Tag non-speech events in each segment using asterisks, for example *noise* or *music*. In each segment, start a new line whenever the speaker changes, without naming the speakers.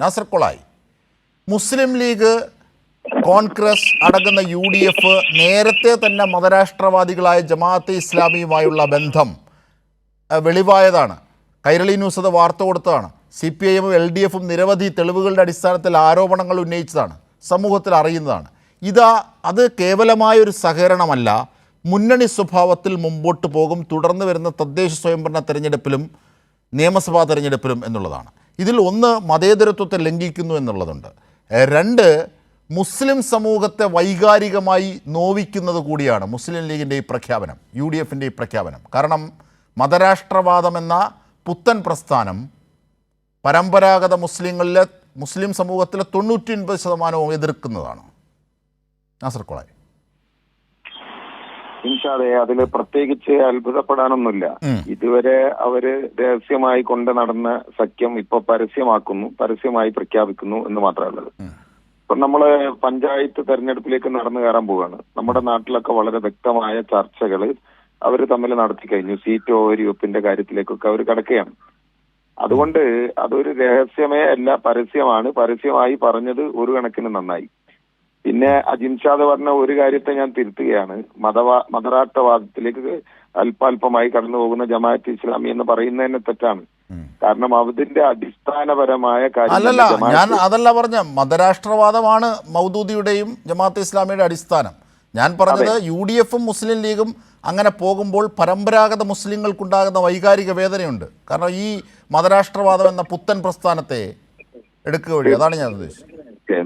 നാസർ കൊളായി. മുസ്ലിം ലീഗ് കോൺഗ്രസ് അടങ്ങുന്ന U D F നേരത്തെ തന്നെ മതരാഷ്ട്രവാദികളായ ജമാഅത്തെ ഇസ്ലാമിയുമായുള്ള ബന്ധം വെളിവായതാണ്. കൈരളി ന്യൂസ് അത് വാർത്ത കൊടുത്തതാണ്. സി പി ഐ എമ്മും എൽ ഡി എഫും നിരവധി തെളിവുകളുടെ അടിസ്ഥാനത്തിൽ ആരോപണങ്ങൾ ഉന്നയിച്ചതാണ്. സമൂഹത്തിൽ അറിയുന്നതാണ്. ഇതാ അത് കേവലമായ ഒരു സഹകരണമല്ല മുന്നണി സ്വഭാവത്തിൽ മുമ്പോട്ട് പോകും തുടർന്ന് വരുന്ന തദ്ദേശ സ്വയംഭരണ തെരഞ്ഞെടുപ്പിലും നിയമസഭാ തെരഞ്ഞെടുപ്പിലും എന്നുള്ളതാണ്. ഇതിൽ ഒന്ന് മതേതരത്വത്തെ ലംഘിക്കുന്നു എന്നുള്ളതുണ്ട്. രണ്ട് മുസ്ലിം സമൂഹത്തെ വൈകാരികമായി നോവിക്കുന്നത് കൂടിയാണ് മുസ്ലിം ലീഗിന്റെ ഈ പ്രഖ്യാപനം യു ഡി എഫിന്റെ ഈ പ്രഖ്യാപനം. കാരണം മതരാഷ്ട്രവാദം എന്ന പുത്തൻ പ്രസ്ഥാനം പരമ്പരാഗത മുസ്ലിങ്ങളിലെ മുസ്ലിം സമൂഹത്തിലെ തൊണ്ണൂറ്റി ഒൻപത് ശതമാനവും എതിർക്കുന്നതാണ്. നാസർ കൊളായി
അതിൽ പ്രത്യേകിച്ച് അത്ഭുതപ്പെടാനൊന്നുമില്ല. ഇതുവരെ അവർ രഹസ്യമായി കൊണ്ട് നടന്ന സഖ്യം ഇപ്പൊ പരസ്യമാക്കുന്നു പരസ്യമായി പ്രഖ്യാപിക്കുന്നു എന്ന് മാത്രമേ ഉള്ളത് ഇപ്പൊ നമ്മൾ പഞ്ചായത്ത് തെരഞ്ഞെടുപ്പിലേക്ക് നടന്നു കയറാൻ പോവുകയാണ്. നമ്മുടെ നാട്ടിലൊക്കെ വളരെ വ്യക്തമായ ചർച്ചകൾ അവർ തമ്മിൽ നടത്തി കഴിഞ്ഞു. സീറ്റ് ഓഹരി യുപ്പിന്റെ കാര്യത്തിലേക്കൊക്കെ അവർ കടക്കുകയാണ്. അതുകൊണ്ട് അതൊരു രഹസ്യമേ അല്ല പരസ്യമാണ്. പരസ്യമായി പറഞ്ഞത് ഒരു കണക്കിന് നന്നായി. പിന്നെ അജിൻഷാദ് പറഞ്ഞ ഒരു കാര്യത്തെ ഞാൻ തിരുത്തുകയാണ്. മതവാ മതരാഷ്ട്രവാദത്തിലേക്ക് അല്പാൽപമായി കടന്നു പോകുന്ന ജമാഅത്ത് ഇസ്ലാമി എന്ന് പറയുന്നതന്നെ തെറ്റാണ്. കാരണം അതിന്റെ അടിസ്ഥാനപരമായ
അല്ലല്ല
കാര്യങ്ങൾ
ഞാൻ അതല്ല പറഞ്ഞ മതരാഷ്ട്രവാദമാണ് മൗദൂദിയുടെയും ജമാഅത്ത് ഇസ്ലാമിയുടെ അടിസ്ഥാനം. ഞാൻ പറഞ്ഞത് യു ഡി എഫും മുസ്ലിം ലീഗും അങ്ങനെ പോകുമ്പോൾ പരമ്പരാഗത മുസ്ലിങ്ങൾക്കുണ്ടാകുന്ന വൈകാരിക വേദനയുണ്ട്. കാരണം ഈ മതരാഷ്ട്രവാദം എന്ന പുത്തൻ പ്രസ്ഥാനത്തെ എടുക്കുക വഴി. അതാണ് ഞാൻ ഉദ്ദേശിച്ചത്.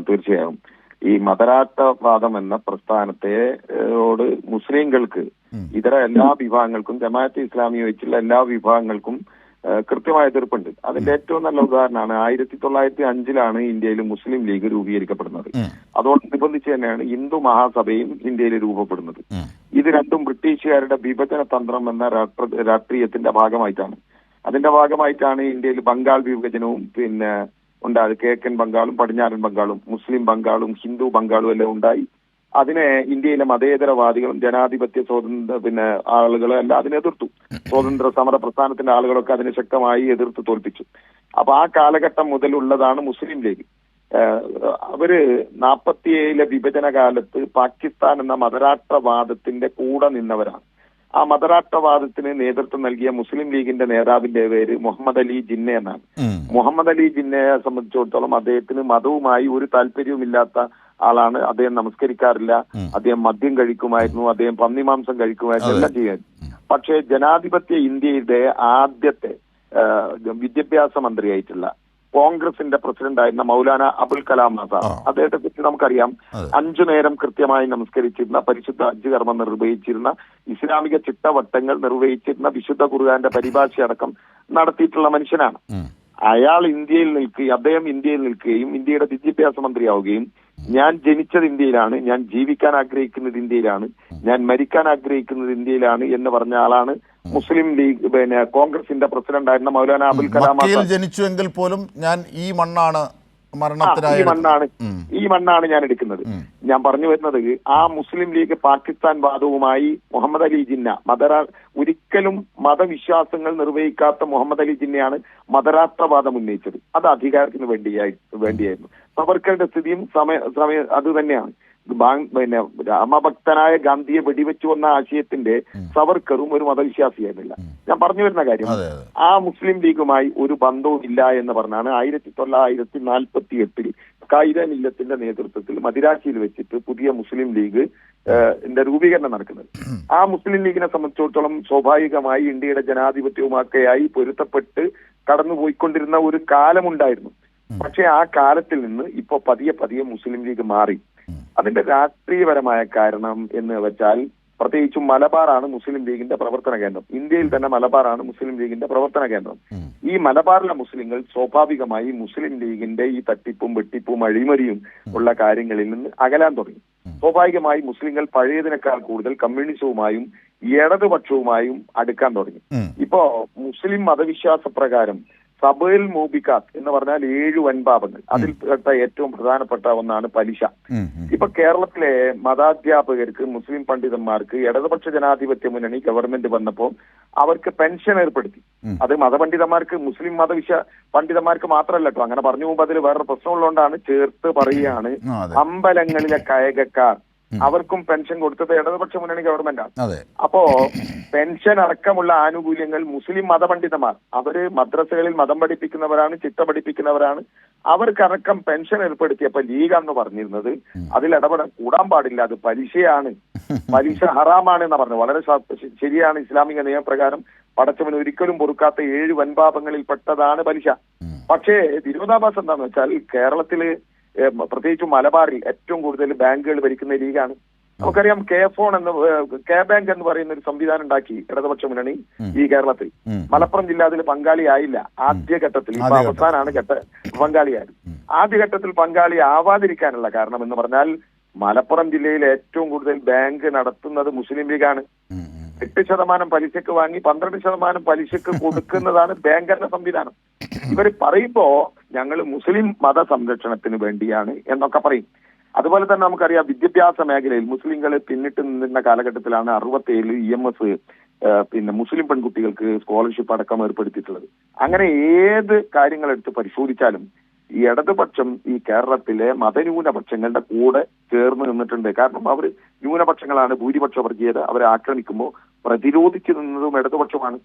തീർച്ചയായും. ഈ മതരാഷ്ട്രവാദം എന്ന പ്രസ്ഥാനത്തെ ഓട് മുസ്ലിങ്ങൾക്ക് ഇതര എല്ലാ വിഭാഗങ്ങൾക്കും ജമാഅത്ത് ഇസ്ലാമി വെച്ചുള്ള എല്ലാ വിഭാഗങ്ങൾക്കും കൃത്യമായ എതിർപ്പുണ്ട്. അതിന്റെ ഏറ്റവും നല്ല ഉദാഹരണമാണ് ആയിരത്തി തൊള്ളായിരത്തി അഞ്ചിലാണ് ഇന്ത്യയിൽ മുസ്ലിം ലീഗ് രൂപീകരിക്കപ്പെടുന്നത്. അതോടനുബന്ധിച്ച് തന്നെയാണ് ഹിന്ദു മഹാസഭയും ഇന്ത്യയിൽ രൂപപ്പെടുന്നത്. ഇത് രണ്ടും ബ്രിട്ടീഷുകാരുടെ വിഭജന തന്ത്രം എന്ന രാഷ്ട്രീയത്തിന്റെ ഭാഗമായിട്ടാണ്. അതിന്റെ ഭാഗമായിട്ടാണ് ഇന്ത്യയിൽ ബംഗാൾ വിഭജനവും പിന്നെ ഉണ്ടായത് കിഴക്കൻ ബംഗാളും പടിഞ്ഞാറൻ ബംഗാളും മുസ്ലിം ബംഗാളും ഹിന്ദു ബംഗാളും എല്ലാം ഉണ്ടായി. അതിനെ ഇന്ത്യയിലെ മതേതരവാദികളും ജനാധിപത്യ സ്വാതന്ത്ര്യ പിന്നെ ആളുകളും എല്ലാം അതിനെ എതിർത്തു. സ്വാതന്ത്ര്യ സമര പ്രസ്ഥാനത്തിന്റെ ആളുകളൊക്കെ അതിനെ ശക്തമായി എതിർത്ത് തോൽപ്പിച്ചു. അപ്പൊ ആ കാലഘട്ടം മുതലുള്ളതാണ് മുസ്ലിം ലീഗ്. അവർ നാപ്പത്തിയേഴിലെ വിഭജന കാലത്ത് പാകിസ്ഥാൻ എന്ന മതരാഷ്ട്രവാദത്തിന്റെ കൂടെ നിന്നവരാണ്. ആ മതരാഷ്ട്രവാദത്തിന് നേതൃത്വം നൽകിയ മുസ്ലിം ലീഗിന്റെ നേതാവിന്റെ പേര് മുഹമ്മദ് അലി ജിന്ന എന്നാണ്. മുഹമ്മദ് അലി ജിന്നയെ സംബന്ധിച്ചിടത്തോളം അദ്ദേഹത്തിന് മതവുമായി ഒരു താല്പര്യവുമില്ലാത്ത ആളാണ്. അദ്ദേഹം നമസ്കരിക്കാറില്ല. അദ്ദേഹം മദ്യം കഴിക്കുമായിരുന്നു. അദ്ദേഹം പന്നിമാംസം കഴിക്കുമായിരുന്നു. എല്ലാം ചെയ്യാൻ. പക്ഷേ ജനാധിപത്യ ഇന്ത്യയുടെ ആദ്യത്തെ വിദ്യാഭ്യാസ മന്ത്രിയായിട്ടുള്ള കോൺഗ്രസിന്റെ പ്രസിഡന്റ് ആയിരുന്ന മൗലാന അബുൽ കലാം ആസാദ്. അദ്ദേഹത്തെ കുറിച്ച് നമുക്കറിയാം. അഞ്ചു നേരം കൃത്യമായി നമസ്കരിച്ചിരുന്ന പരിശുദ്ധ ഹജ്ജ് കർമ്മം നിർവഹിച്ചിരുന്ന ഇസ്ലാമിക ചിട്ടവട്ടങ്ങൾ നിർവഹിച്ചിരുന്ന വിശുദ്ധ ഖുർആന്റെ പരിഭാഷയടക്കം നടത്തിയിട്ടുള്ള മനുഷ്യനാണ് അയാൾ ഇന്ത്യയിൽ നിൽക്കുകയും അദ്ദേഹം ഇന്ത്യയിൽ നിൽക്കുകയും ഇന്ത്യയുടെ വിദ്യാഭ്യാസ മന്ത്രിയാവുകയും ഞാൻ ജനിച്ചത് ഇന്ത്യയിലാണ് ഞാൻ ജീവിക്കാൻ ആഗ്രഹിക്കുന്നത് ഇന്ത്യയിലാണ് ഞാൻ മരിക്കാൻ ആഗ്രഹിക്കുന്നത് ഇന്ത്യയിലാണ് എന്ന് പറഞ്ഞ ആളാണ് മുസ്ലിം ലീഗ് പിന്നെ കോൺഗ്രസിന്റെ പ്രസിഡന്റ് ആയിരുന്ന മൗലാന അബുൽ കലാം
ജനിച്ചുവെങ്കിൽ പോലും ഞാൻ ഈ മണ്ണാണ്
ഈ മണ്ണാണ് ഈ മണ്ണാണ് ഞാൻ എടുക്കുന്നത്. ഞാൻ പറഞ്ഞു വരുന്നത് ആ മുസ്ലിം ലീഗ് പാകിസ്ഥാൻ വാദവുമായി മുഹമ്മദ് അലി ജിന്ന മതരാ ഒരിക്കലും മതവിശ്വാസങ്ങൾ നിർവഹിക്കാത്ത മുഹമ്മദ് അലി ജിന്നയാണ് മതരാഷ്ട്രവാദം ഉന്നയിച്ചത്. അത് അധികാരത്തിന് വേണ്ടിയായി വേണ്ടിയായിരുന്നു. സവർക്കറുടെ സ്ഥിതിയും സമയ സമയ അത് തന്നെയാണ്. പിന്നെ രാമഭക്തനായ ഗാന്ധിയെ വെടിവെച്ചു വന്ന ആശയത്തിന്റെ സവർക്കറും ഒരു മതവിശ്വാസിയായിരുന്നില്ല. ഞാൻ പറഞ്ഞു വരുന്ന കാര്യം ആ മുസ്ലിം ലീഗുമായി ഒരു ബന്ധവും ഇല്ല എന്ന് പറഞ്ഞാണ് ആയിരത്തി തൊള്ളായിരത്തി നാൽപ്പത്തി എട്ടിൽ കായിക മില്ലത്തിന്റെ നേതൃത്വത്തിൽ മദിരാശിയിൽ വെച്ചിട്ട് പുതിയ മുസ്ലിം ലീഗ് ഏഹ്, രൂപീകരണം നടക്കുന്നത്. ആ മുസ്ലിം ലീഗിനെ സംബന്ധിച്ചിടത്തോളം സ്വാഭാവികമായി ഇന്ത്യയുടെ ജനാധിപത്യവുമൊക്കെയായി പൊരുത്തപ്പെട്ട് കടന്നുപോയിക്കൊണ്ടിരുന്ന ഒരു കാലമുണ്ടായിരുന്നു. പക്ഷെ ആ കാലത്തിൽ നിന്ന് ഇപ്പൊ പതിയെ പതിയെ മുസ്ലിം ലീഗ് മാറി. അതിന്റെ രാഷ്ട്രീയപരമായ കാരണം എന്ന് വെച്ചാൽ പ്രത്യേകിച്ചും മലബാറാണ് മുസ്ലിം ലീഗിന്റെ പ്രവർത്തന കേന്ദ്രം. ഇന്ത്യയിൽ തന്നെ മലബാറാണ് മുസ്ലിം ലീഗിന്റെ പ്രവർത്തന കേന്ദ്രം. ഈ മലബാറിലെ മുസ്ലിങ്ങൾ സ്വാഭാവികമായി മുസ്ലിം ലീഗിന്റെ ഈ തട്ടിപ്പും വെട്ടിപ്പും അഴിമതിയും ഉള്ള കാര്യങ്ങളിൽ നിന്ന് അകലാൻ തുടങ്ങി. സ്വാഭാവികമായി മുസ്ലിങ്ങൾ പഴയതിനേക്കാൾ കൂടുതൽ കമ്മ്യൂണിസവുമായും ഇടതുപക്ഷവുമായും അടുക്കാൻ തുടങ്ങി. ഇപ്പോ മുസ്ലിം മതവിശ്വാസ പ്രകാരം സബേൽ മൂബിക്കാത്ത് എന്ന് പറഞ്ഞാൽ ഏഴ് വൻപാപങ്ങൾ. അതിൽ പെട്ട ഏറ്റവും പ്രധാനപ്പെട്ട ഒന്നാണ് പലിശ. ഇപ്പൊ കേരളത്തിലെ മതാധ്യാപകർക്ക് മുസ്ലിം പണ്ഡിതന്മാർക്ക് ഇടതുപക്ഷ ജനാധിപത്യ മുന്നണി ഗവൺമെന്റ് വന്നപ്പോൾ അവർക്ക് പെൻഷൻ ഏർപ്പെടുത്തി. അത് മതപണ്ഡിതന്മാർക്ക് മുസ്ലിം മതവിശ പണ്ഡിതന്മാർക്ക് മാത്രമല്ല കേട്ടോ. അങ്ങനെ പറഞ്ഞു പോകുമ്പോൾ അതിൽ വേറെ പ്രശ്നമുള്ളതുകൊണ്ടാണ് ചേർത്ത് പറയുകയാണ് അമ്പലങ്ങളിലെ കയകക്കാർ. അവർക്കും പെൻഷൻ കൊടുത്തത് ഇടതുപക്ഷ മുന്നണി ഗവൺമെന്റാണ് അപ്പോ പെൻഷൻ അടക്കമുള്ള ആനുകൂല്യങ്ങൾ മുസ്ലിം മതപണ്ഡിതന്മാർ അവർ മദ്രസകളിൽ മതം പഠിപ്പിക്കുന്നവരാണ് ചിത്ത പഠിപ്പിക്കുന്നവരാണ്. അവർക്കടക്കം പെൻഷൻ ഏർപ്പെടുത്തിയപ്പോ ലീഗ് എന്ന് പറഞ്ഞിരുന്നത് അതിൽ ഇടപെടാൻ കൂടാൻ പാടില്ല അത് പലിശയാണ്. പലിശ ഹറാമാണ് എന്ന് പറഞ്ഞു വളരെ ശരിയാണ് ഇസ്ലാമിക നിയമപ്രകാരം. പടച്ചവൻ ഒരിക്കലും പൊറുക്കാത്ത ഏഴ് വൻപാപങ്ങളിൽ പെട്ടതാണ് പലിശ. പക്ഷേ വിരോധാഭാസം എന്താന്ന് വെച്ചാൽ കേരളത്തിൽ പ്രത്യേകിച്ചും മലബാറിൽ ഏറ്റവും കൂടുതൽ ബാങ്കുകൾ ഭരിക്കുന്ന ലീഗാണ്. നമുക്കറിയാം കെ ഫോൺ എന്ന് കെ ബാങ്ക് എന്ന് പറയുന്ന ഒരു സംവിധാനം ഉണ്ടാക്കി ഇടതുപക്ഷ മുന്നണി ഈ കേരളത്തിൽ. മലപ്പുറം ജില്ല അതിൽ പങ്കാളിയായില്ല ആദ്യഘട്ടത്തിൽ ഇപ്പൊ അവസാനാണ് ഘട്ട പങ്കാളിയായത് ആദ്യഘട്ടത്തിൽ പങ്കാളി ആവാതിരിക്കാനുള്ള കാരണം എന്ന് പറഞ്ഞാൽ മലപ്പുറം ജില്ലയിൽ ഏറ്റവും കൂടുതൽ ബാങ്ക് നടത്തുന്നത് മുസ്ലിം ലീഗാണ്. എട്ട് ശതമാനം പലിശക്ക് വാങ്ങി പന്ത്രണ്ട് ശതമാനം പലിശക്ക് കൊടുക്കുന്നതാണ് *laughs* ബാങ്കറിന്റെ സംവിധാനം. ഇവർ പറയുമ്പോ ഞങ്ങൾ മുസ്ലിം മത സംരക്ഷണത്തിന് വേണ്ടിയാണ് എന്നൊക്കെ പറയും. അതുപോലെ തന്നെ നമുക്കറിയാം വിദ്യാഭ്യാസ മേഖലയിൽ മുസ്ലിങ്ങൾ പിന്നിട്ട് നിന്നിരുന്ന കാലഘട്ടത്തിലാണ് അറുപത്തേഴിൽ ഇ എം എസ് പിന്നെ മുസ്ലിം പെൺകുട്ടികൾക്ക് സ്കോളർഷിപ്പ് അടക്കം ഏർപ്പെടുത്തിയിട്ടുള്ളത്. അങ്ങനെ ഏത് കാര്യങ്ങൾ എടുത്ത് പരിശോധിച്ചാലും ഈ ഇടതുപക്ഷം ഈ കേരളത്തിലെ മതന്യൂനപക്ഷങ്ങളുടെ കൂടെ ചേർന്ന് നിന്നിട്ടുണ്ട്. കാരണം അവർ ന്യൂനപക്ഷങ്ങളാണ് ഭൂരിപക്ഷ വർഗീയത അവരെ ആക്രമിക്കുമ്പോൾ പ്രതിരോധിച്ചു നിന്നതും ഇടതുപക്ഷമാണ്.